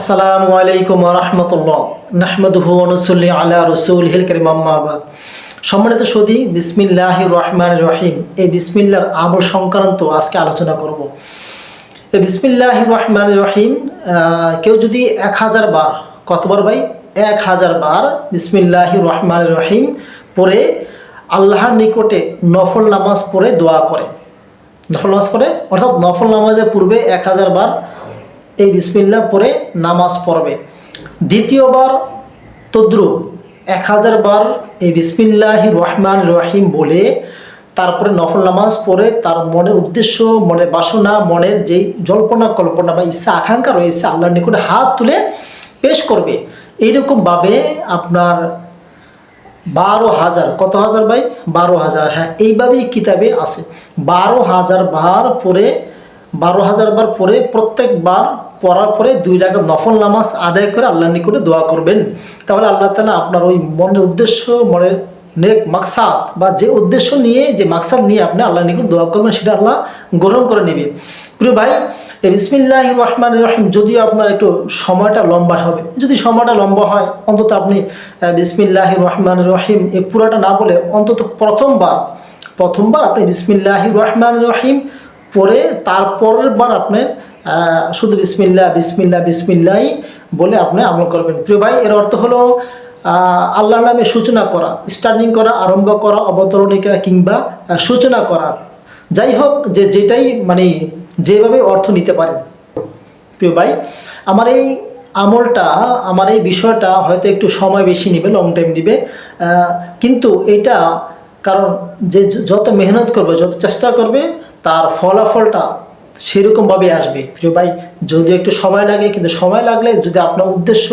আসসালামু আলাইকুম রহমতুল্লাহ। নাহমদুহু অনুসল্লি আলা রসুল হিল করিম আম্মাবাদ সম্মানিত সদী বিসমিল্লাহ রহমান রহিম। এই বিসমিল্লার আমল সংক্রান্ত আজকে আলোচনা করব। এই বিসমিল্লাহ রহমান রহিম কেউ যদি এক হাজার বার, কতবার ভাই? এক হাজার বার বিসমিল্লাহ রহমান রহিম পরে আল্লাহর নিকটে নফল নামাজ পড়ে দোয়া করে। নফল নামাজ পড়ে? অর্থাৎ নফল নামাজের পূর্বে এক হাজার বার এই বিসমিল্লা পরে নামাজ পড়বে। দ্বিতীয়বার তদ্রুপ এক হাজার বার এই বিসমিল্লাহি রহমান রহিম বলে তারপরে নফল নামাজ পড়ে তার মনের উদ্দেশ্য, মনের বাসনা, মনের যেই জল্পনা, কল্পনা বা ইচ্ছা, আকাঙ্ক্ষা রয়েছে আল্লাহর নিকটে হাত তুলে পেশ করবে। এইরকমভাবে আপনার বারো হাজার, কত হাজার ভাই? বারো হাজার হ্যাঁ এইভাবেই কিতাবে আছে। বারো হাজার বার পরে, বারো হাজার বার পরে প্রত্যেকবার পড়ার পরে দুই টাকা নফল নামাজ আদায় করে আল্লাহর নিকটে দোয়া করবেন। তাহলে আল্লাহ তালা আপনার ওই মনের উদ্দেশ্য মনের নেক মাকসাদ বা যে উদ্দেশ্য নিয়ে যে মাকসাদ নিয়ে আপনি আল্লাহ নিকট দোয়া করবেন সেটা আল্লাহ গ্রহণ করে নেবে। প্রিয় ভাই বিসমিল্লাহ রহমান রহিম যদিও আপনার একটু সময়টা লম্বা হবে। যদি সময়টা লম্বা হয় অন্তত আপনি বিসমিল্লাহ রহমান রহিম এই পুরাটা না বলে অন্তত প্রথমবার প্রথমবার আপনি বিসমিল্লাহ রহমান রহিম পরে তারপরের বার আপনি আহ, শুধু বিসমিল্লাহ বিসমিল্লাহ বিসমিল্লাহ বলে আপনি আমল করবেন। প্রিয় ভাই, এর অর্থ হলো আল্লাহর নামে সূচনা করা স্টার্টিং করা, আরম্ভ করা, অবতরণিকা কিংবা সূচনা করা। যাই হোক, যে যেটাই মানে যেভাবে অর্থ নিতে পারেন। প্রিয় ভাই, আমার এই আমলটা, আমার এই বিষয়টা হয়তো একটু সময় বেশি নেবে লং টাইম নেবে। কিন্তু এটা কারণ যে যত মেহনত করবে, যত চেষ্টা করবে, তার ফলাফলটা সেরকমভাবে আসবে। প্রিয় ভাই, যদিও একটু সময় লাগে, কিন্তু সময় লাগলে যদি আপনার উদ্দেশ্য,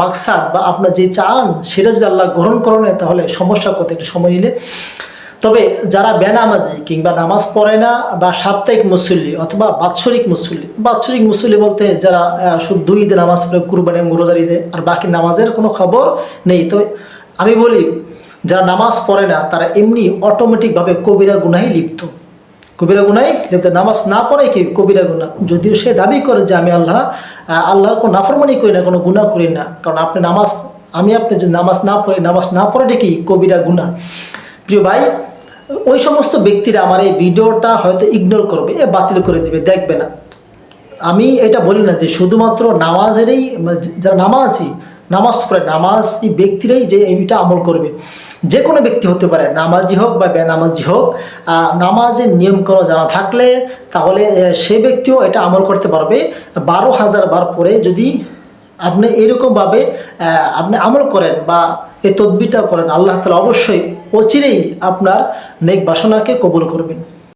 মাকসাদ বা আপনার যে চান, সেটা যদি আল্লাহ গ্রহণ করেন তাহলে সমস্যা করতে একটু সময় নিলে। তবে যারা বেনামাজি কিংবা নামাজ পড়ে না বা সাপ্তাহিক মুসল্লি অথবা বাৎসরিক মুসল্লি বাৎসরিক মুসল্লি বলতে যারা শুধু দুই ঈদে নামাজ পড়ে, কুরবানি মুরোজার ঈদে, আর বাকি নামাজের কোনো খবর নেই। তবে আমি বলি, যারা নামাজ পড়ে না, তারা এমনি অটোমেটিকভাবে কবিরা গুনাহে লিপ্ত। কবিরা গুনাই লিপ্ত নামাজ না পড়াই কি কবিরা গুণা যদিও সে দাবি করে যে আমি আল্লাহ আল্লাহর কোনো নাফরমানি করি না, কোনো গুণা করি না। কারণ আপনি নামাজ, আমি আপনি যদি নামাজ না পড়ি, নামাজ না পড়ে কি কবিরা গুণা প্রিয় ভাই, ওই সমস্ত ব্যক্তিরা আমার এই ভিডিওটা হয়তো ইগনোর করবে, এ বাতিল করে দিবে, দেখবে না। আমি এটা বলি না যে শুধুমাত্র নামাজেরই মানে যারা নামাজি, নামাজ পড়ে, নামাজি ব্যক্তিরাই যে এইটা আমল করবে। যে কোনো ব্যক্তি হতে পারে, নামাজি হোক বা বেনামাজি হোক নামাজের নিয়মকানুন জানা থাকলে তাহলে সে ব্যক্তিও এটা আমল করতে পারবে। বারো হাজার বার পরে যদি আপনি এরকমভাবে আপনি আমল করেন বা এই তদবিটা করেন, আল্লাহ তালা অবশ্যই অচিরেই আপনার নেক বাসনাকে কবুল করবেন।